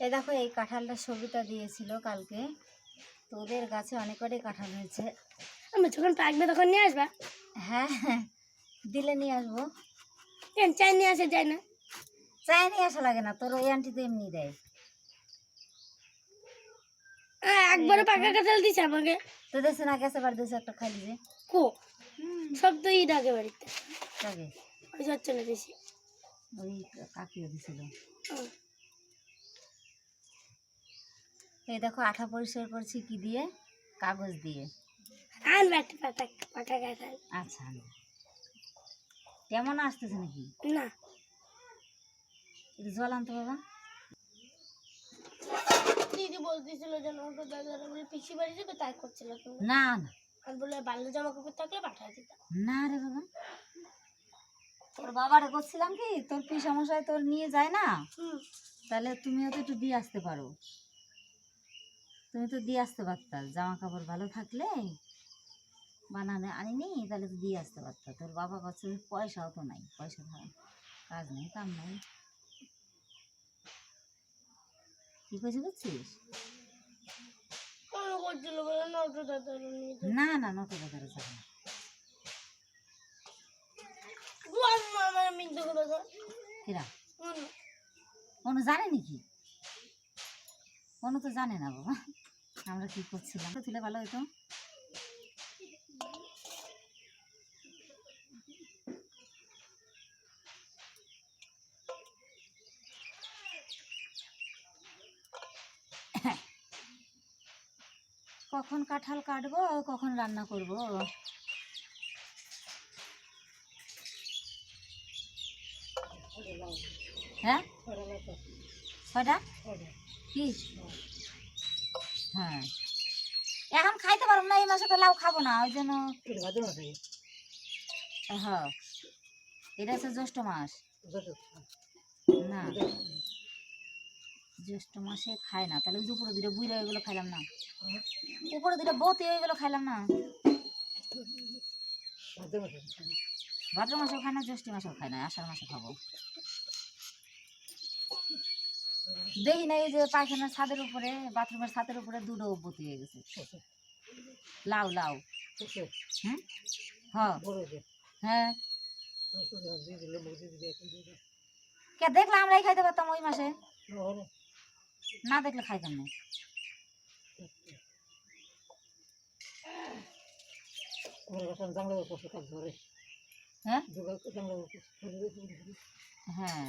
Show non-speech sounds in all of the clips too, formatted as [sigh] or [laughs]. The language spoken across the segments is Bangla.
এ দেখো এই কাঁঠালটা সবিতা দিয়েছিল কালকে। তো ওদের গাছে অনেক কটাই কাঁঠাল হয়েছে। আমি যখন পাকবে তখন নিয়ে আসবা? হ্যাঁ হ্যাঁ দিলে নিয়ে আসব। কেন চাই নিয়ে আসে যায় না? চাই নিয়ে আসা লাগে না তোর ওই আন্টি তো এমনি দেয়। একবারও পাকা কাঁঠাল দিছে আমাকে। তো দেশে না গেছে বার দেশে একটা খালি যে কো? সব তো ঈদ আগে বাড়িতে। লাগে ওই না বেশি ওই কাকিও দিছিল হুম। এই দেখো আঠা পরিষ্কার করছি কি দিয়ে? কাগজ দিয়ে। আচ্ছা কেমন আসতেছে নাকি? না। একটু জল আনতে বাবা দিদি বলতেছিল যেন ওটা দাদারা বলে পিসি বাড়ি যাবে তাই করছিল না না। আর বলে বাল্য জামা কাপড় থাকলে পাঠায় দিতাম। না রে বাবা। তোর বাবারে করছিলাম কি? তোর কি সমস্যায় তোর নিয়ে যায় না? তাহলে তুমিও তো একটু দিয়ে আসতে পারো। তুমি তো দিয়ে আসতে পারতা জামা কাপড় ভালো থাকলে বানানে আনিনি তাহলে তো দিয়ে আসতে পারতা। তোর বাবা কাছে পয়সাও তো নাই পয়সা কাজ নেই কাম নাই। কি কইছি বুঝছিস? না দাদারা না। নটো বাজারে যাবে না কিরা? অনু জানে নাকি? অনু তো জানে না বাবা। আমরা কি করছিলাম? তুলে ভালো হতো কখন কাঁঠাল কাটবো কখন রান্না করব? হ্যাঁ? কি? হ্যাঁ। এখন খাইতে পারব না এই মাসে তো লাউ খাব না ওই জন্য হ্যাঁ। এটা হচ্ছে জ্যৈষ্ঠ মাস। না। জ্যৈষ্ঠ মাসে খায় না তাহলে ওই যে উপরে দুটো বুড়ো এগুলো খাইলাম না। উপরে দুটো বৌতি এগুলো খাইলাম না। ভাদ্র মাসেও খায় না জ্যৈষ্ঠ মাসেও খায় না আষাঢ় মাসে খাব। দেখি না এই যে পায়খানার ছাদের উপরে, বাথরুমের ছাদের উপরে দুটো বতি হয়ে গেছে। লাউ লাউ। হুম হ্যাঁ। হ্যাঁ। কে দেখলে আমরাই খাইতে পারতাম ওই মাসে? না দেখলে খাইতাম না। হ্যাঁ? হ্যাঁ।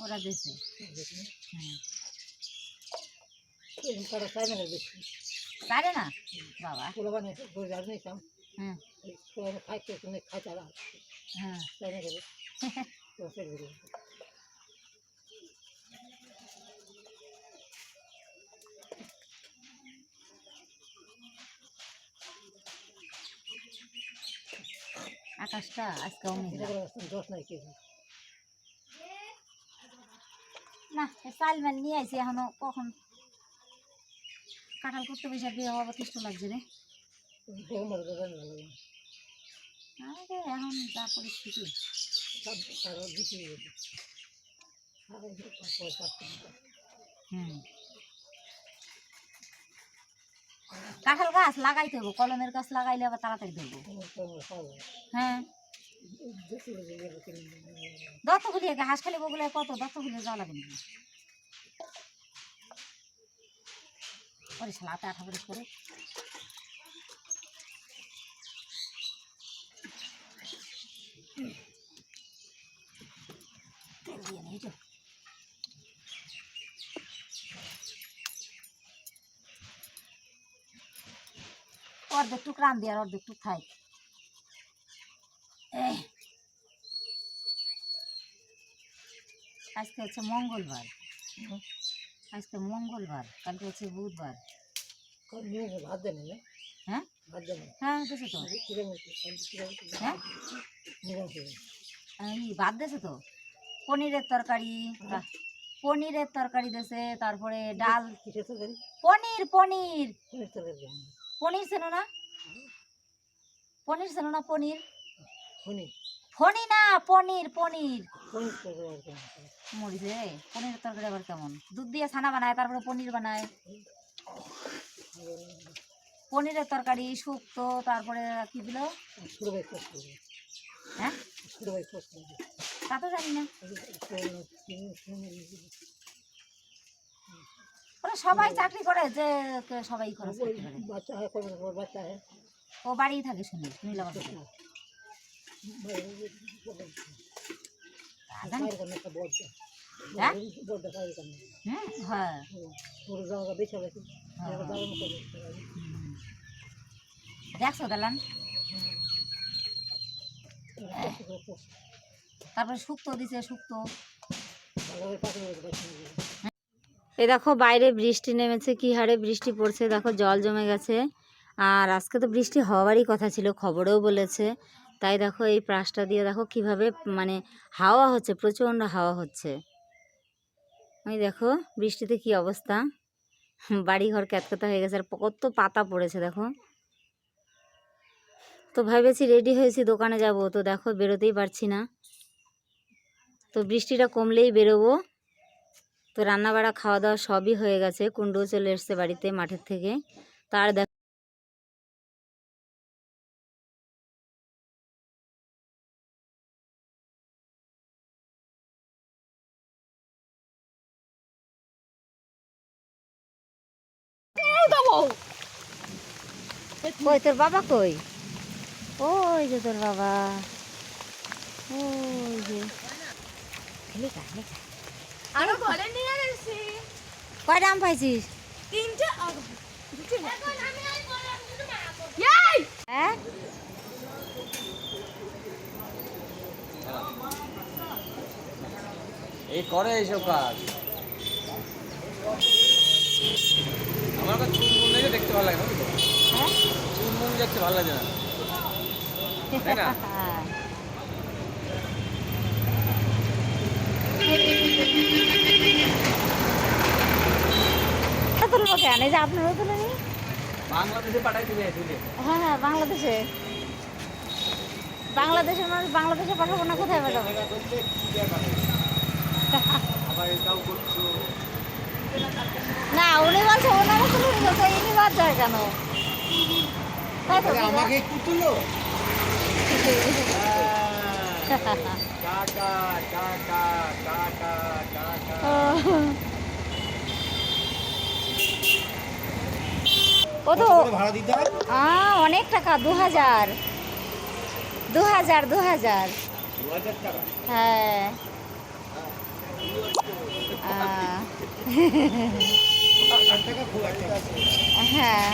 ওরা হ্যাঁ। পারে না বাবা। হ্যাঁ [laughs] আকাশটা আজকে অনেক চাল এখনও, কখন? কাঁঠাল রে। এখন পরিস্থিতি। কাঁঠাল গাছ লাগাইতে হব কলমের গাছ লাগাইলে আবার তাড়াতাড়ি ধরবো। হ্যাঁ। হাঁস খালি বগুলো কত? দত্তগুলি যাওয়া লাগে শালা আঠা করে অর্ধেক টুক রান দিয়ে আর অর্ধেক টুক এই। আজকে হচ্ছে মঙ্গলবার। আজকে মঙ্গলবার কালকে হচ্ছে বুধবার। হ্যাঁ? হ্যাঁ দেছে তো। হ্যাঁ? ভাত দেছে তো? পনিরের তরকারি পনিরের তরকারি দেছে তারপরে ডাল। পনির পনির। পনির ছিল না? পনির ছিল না পনির? ফনি না পনির পনির। পনির তরকারি পনিরের তরকারি আবার কেমন? দুধ দিয়ে ছানা বানায় তারপরে পনির বানায়। পনিরের তরকারি শুক্তো তারপরে কি দিল? হ্যাঁ? তা তো জানি না। ওরা সবাই চাকরি করে যে সবাই হয় ও বাড়িই থাকে শুনি নীলা দেখছ দালান? তারপরে শুক্তো দিছে, শুক্তো। এই দেখো, বাইরে বৃষ্টি নেমেছে, কি হারে বৃষ্টি পড়ছে, দেখো জল জমে গেছে। আর আজকে তো বৃষ্টি হওয়ারই কথা ছিল, খবরেও বলেছে। তাই দেখো এই প্রাসটা দিয়ে দেখো কীভাবে মানে হাওয়া হচ্ছে, প্রচণ্ড হাওয়া হচ্ছে। ওই দেখো বৃষ্টিতে কি অবস্থা? বাড়ি ঘর ক্যাতকতা হয়ে গেছে, আর কত পাতা পড়েছে দেখো। তো ভেবেছি রেডি হয়েছি দোকানে যাব, তো দেখো বেরোতেই পারছি না। তো বৃষ্টিটা কমলেই বেরোবো। তো রান্না বাড়া খাওয়া দাওয়া সবই হয়ে গেছে কুণ্ডও চলে এসছে বাড়িতে মাঠের থেকে। তার দেখ কই? তোর বাবা কই? ওই যে তোর বাবা। ওই যে। হেলিকা হেলিকা আরও ঘরে নিয়ে গেছি। কয়টা আম পাইছিস? তিনটে এখন আমি আর বললাম শুধু মারা করব। এই! হ্যাঁ? এই করে এইসব কাজ। আমার কাছে দেখতে ভালো লাগে না হ্যাঁ? চুনমুন দেখতে ভালো লাগে না। তাই না? তুলবো কেন? এই যে আপনারও তুলে নি বাংলাদেশে পাঠাই দিবে হ্যাঁ হ্যাঁ বাংলাদেশে। বাংলাদেশের মানুষ বাংলাদেশে পাঠাবো না কোথায় পাঠাবো? [laughs] না উনি বলছে ওনারা তুলে যায় কেন? আমাকে একটু তুলো। [laughs] ভাড়া দিতে হয়? অনেক টাকা দু হাজার। দু হাজার দু হাজার। টাকা? হ্যাঁ। [laughs] হ্যাঁ।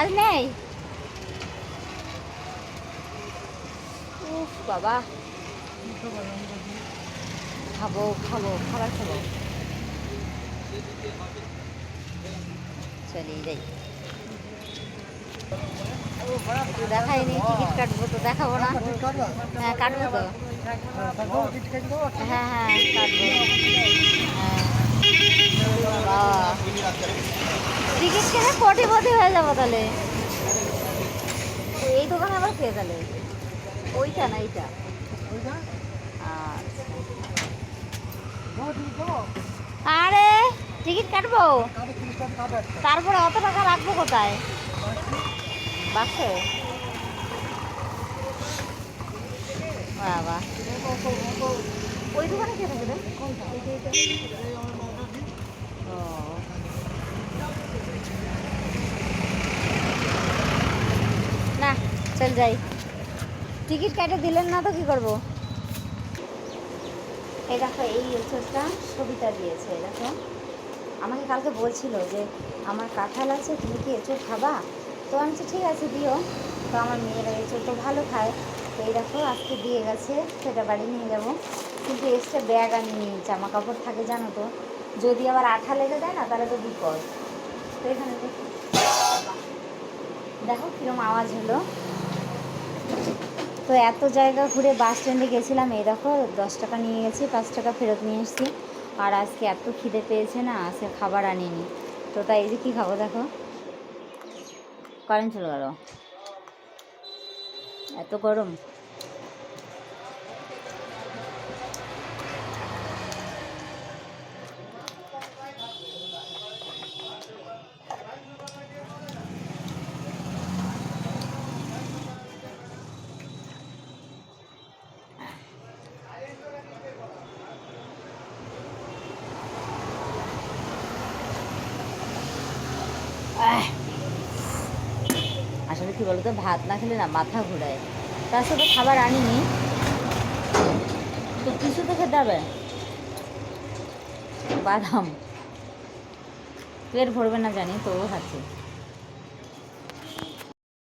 আজ নেই। উফ, বাবা। খাব খাব, খাবার খাব। চলিয়ে যাই। দেখাইনি, টিকিট কাটবো তো দেখাবো না। হ্যাঁ কাটবো তো। হ্যাঁ হ্যাঁ টিকিট কেটে কোটিপতি হয়ে যাব তাহলে এই দোকানে আবার কে তাহলে ওইটা না এইটা আরে টিকিট কাটবো। তারপরে অত টাকা রাখব কোথায় বাক্সে বাবা। ওই দোকানে কে থাকে? ও। না, চল যাই। টিকিট কেটে দিলেন না তো কি করব? এই দেখো, এই এঁচড়টা সবিতা দিয়েছে দেখো। আমাকে কালকে বলছিল যে, আমার কাঁঠাল আছে, তুমি কি এঁচড় খাবা? তো আমি ঠিক আছে, দিও। তো আমার মেয়েরা এঁচড় তো ভালো খায়। এই দেখো, আজকে দিয়ে গেছে, সেটা বাড়ি নিয়ে যাব। কিন্তু এক্সট্রা ব্যাগ আনিনি জামা কাপড় থাকে, জানো তো। যদি আবার আঠা লেগে যায় না, তাহলে তো বিপদ। তো এখানে দেখো। কীরকম আওয়াজ হলো। তো এত জায়গা ঘুরে বাস স্ট্যান্ডে গেছিলাম, এই দেখো, দশ টাকা নিয়ে গেছি, পাঁচ টাকা ফেরত নিয়ে এসেছি। আর আজকে এত খিদে পেয়েছে না, আজকে খাবার আনিনি। তো তাই যে কী খাব দেখো। কারেন্ট চলে গেল। এত গরম আহ! আসলে বলো তো ভাত না খেলে না মাথা ঘুরায়। তার সাথে খাবার আনিনি। তো কিছু তো খেতে হবে। বাদাম। পেট ভরবে না জানি, তবুও খাচ্ছি।